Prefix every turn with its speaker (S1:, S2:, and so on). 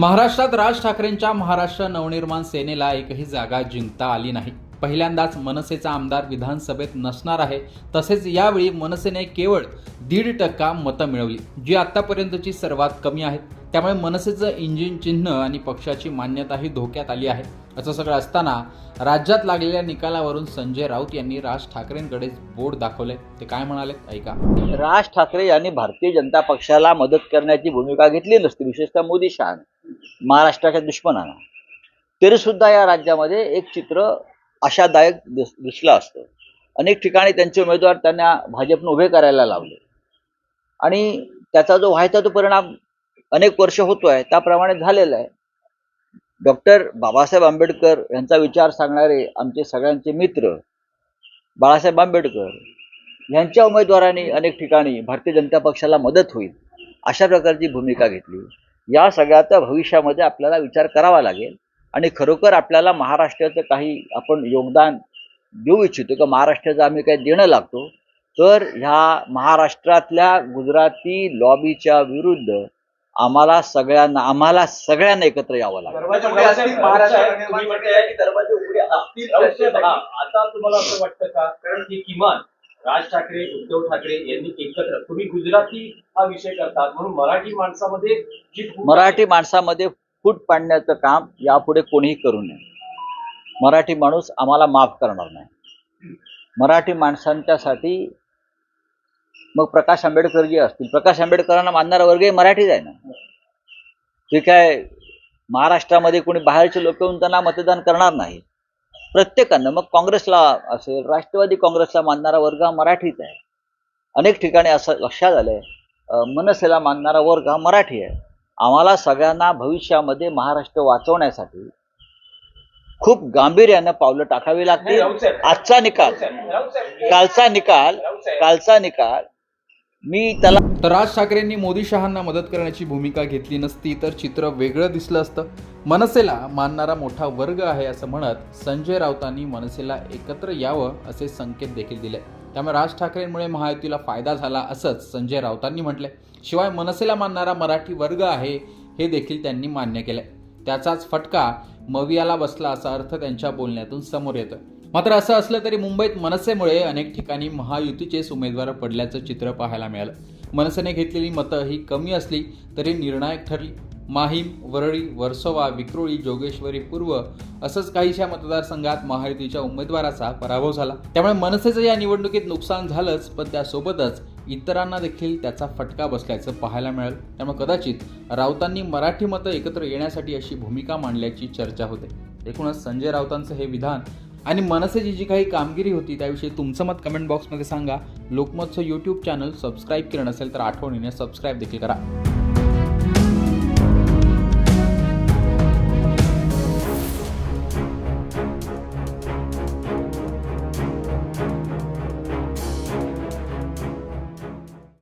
S1: महाराष्ट्रात राज ठाकरेंच्या महाराष्ट्र नवनिर्माण सेनेला एकही जागा जिंकता आली नाही. पहिल्यांदाच मनसेचा आमदार विधानसभेत नसणार आहे. तसेच यावेळी मनसेने केवळ दीड टक्का मतं मिळवली जी आतापर्यंतची सर्वात कमी आहेत. त्यामुळे मनसेचं इंजिन चिन्ह आणि पक्षाची मान्यताही धोक्यात आली आहे. असं सगळं असताना राज्यात लागलेल्या निकालावरून संजय राऊत यांनी राज ठाकरेंकडे बोर्ड दाखवले ते काय म्हणाले? ऐका.
S2: राज ठाकरे यांनी भारतीय जनता पक्षाला मदत करण्याची भूमिका घेतली नसती विशेषतः मोदी शहाने महाराष्ट्राच्या दुश्मनानं. तरी सुद्धा या राज्यामध्ये एक चित्र आशादायक दिस दिसलं असतं. अनेक ठिकाणी त्यांचे उमेदवार त्यांना भाजपनं उभे करायला लावले. आणि त्याचा जो व्हायचा तो परिणाम अनेक वर्ष होतोय त्याप्रमाणे झालेला आहे. डॉक्टर बाबासाहेब आंबेडकर यांचा विचार सांगणारे आमचे सगळ्यांचे मित्र बाळासाहेब आंबेडकर यांच्या उमेदवारांनी अनेक ठिकाणी भारतीय जनता पक्षाला मदत होईल अशा प्रकारची भूमिका घेतली. या सगळ्याचा भविष्यामध्ये आपल्याला विचार करावा लागेल. आणि खरोखर आपल्याला महाराष्ट्राचं काही आपण योगदान देऊ इच्छितो का महाराष्ट्राचं आम्ही काही देणं लागतो तर ह्या महाराष्ट्रातल्या गुजराती लॉबीच्या विरुद्ध आम्हाला सगळ्यांना आम्हाला सगळ्यांना एकत्र यावं लागेल.
S3: हा, आता तुम्हाला असं वाटतं का? कारण की किमान राज ठाकरे उद्धव ठाकरे यांनी एकत्र तुम्ही गुजराती हा विषय करतात. म्हणून मराठी माणसामध्ये जी फूट
S2: मराठी माणसामध्ये फूट पाडण्याचं काम यापुढे कोणीही करू नये. मराठी माणूस आम्हाला माफ करणार नाही. मराठी माणसांच्यासाठी मग प्रकाश आंबेडकर जे असतील प्रकाश आंबेडकरांना मानणारा वर्गही मराठीच आहे ना? ते काय महाराष्ट्रामध्ये कोणी बाहेरचे लोक येऊन त्यांना मतदान करणार नाही. प्रत्येकानं मग काँग्रेसला असेल राष्ट्रवादी काँग्रेसला मानणारा वर्ग हा मराठीच आहे. अनेक ठिकाणी असं लक्षात आलंय मनसेला मानणारा वर्ग हा मराठी आहे. आम्हाला सगळ्यांना भविष्यामध्ये महाराष्ट्र वाचवण्यासाठी खूप गांभीर्यानं पावलं टाकावी लागतील. आजचा निकाल. कालचा निकाल. कालचा निकाल. मी त्याला
S1: तर राज ठाकरेंनी मोदी शहांना मदत करण्याची भूमिका घेतली नसती तर चित्र वेगळं दिसलं असतं. मनसेला मानणारा मोठा वर्ग आहे असं म्हणत संजय राऊतांनी मनसेला एकत्र यावं असे संकेत देखील दिले. त्यामुळे राज ठाकरेंमुळे महायुतीला फायदा झाला असंच संजय राऊतांनी म्हटले शिवाय मनसेला मानणारा मराठी वर्ग आहे हे देखील त्यांनी मान्य केले त्याचाच फटका मवियाला बसला असा अर्थ त्यांच्या बोलण्यातून समोर येतो मात्र असं असलं तरी मुंबईत मनसेमुळे अनेक ठिकाणी महायुतीचेच उमेदवार पडल्याचं चित्र पाहायला मिळालं. मनसेने घेतलेली मतं ही कमी असली तरी निर्णायक ठरली. माहीम वरळी वर्सोवा विक्रोळी जोगेश्वरी पूर्व असंच काहीशा मतदारसंघात महायुतीच्या उमेदवाराचा पराभव झाला. त्यामुळे मनसेचं या निवडणुकीत नुकसान झालंच पण त्यासोबतच इतरांना देखील त्याचा फटका बसल्याचं पाहायला मिळालं. त्यामुळे कदाचित राऊतांनी मराठी मतं एकत्र येण्यासाठी अशी भूमिका मांडल्याची चर्चा होते. एकूणच संजय राऊतांचं हे विधान आणि मनसेची जी काही कामगिरी होती त्याविषयी तुमचं मत कमेंट बॉक्समध्ये सांगा. लोकमतचं यूट्यूब चॅनल सबस्क्राईब केलं नसेल तर आठवणीने सबस्क्राईब देखील करा.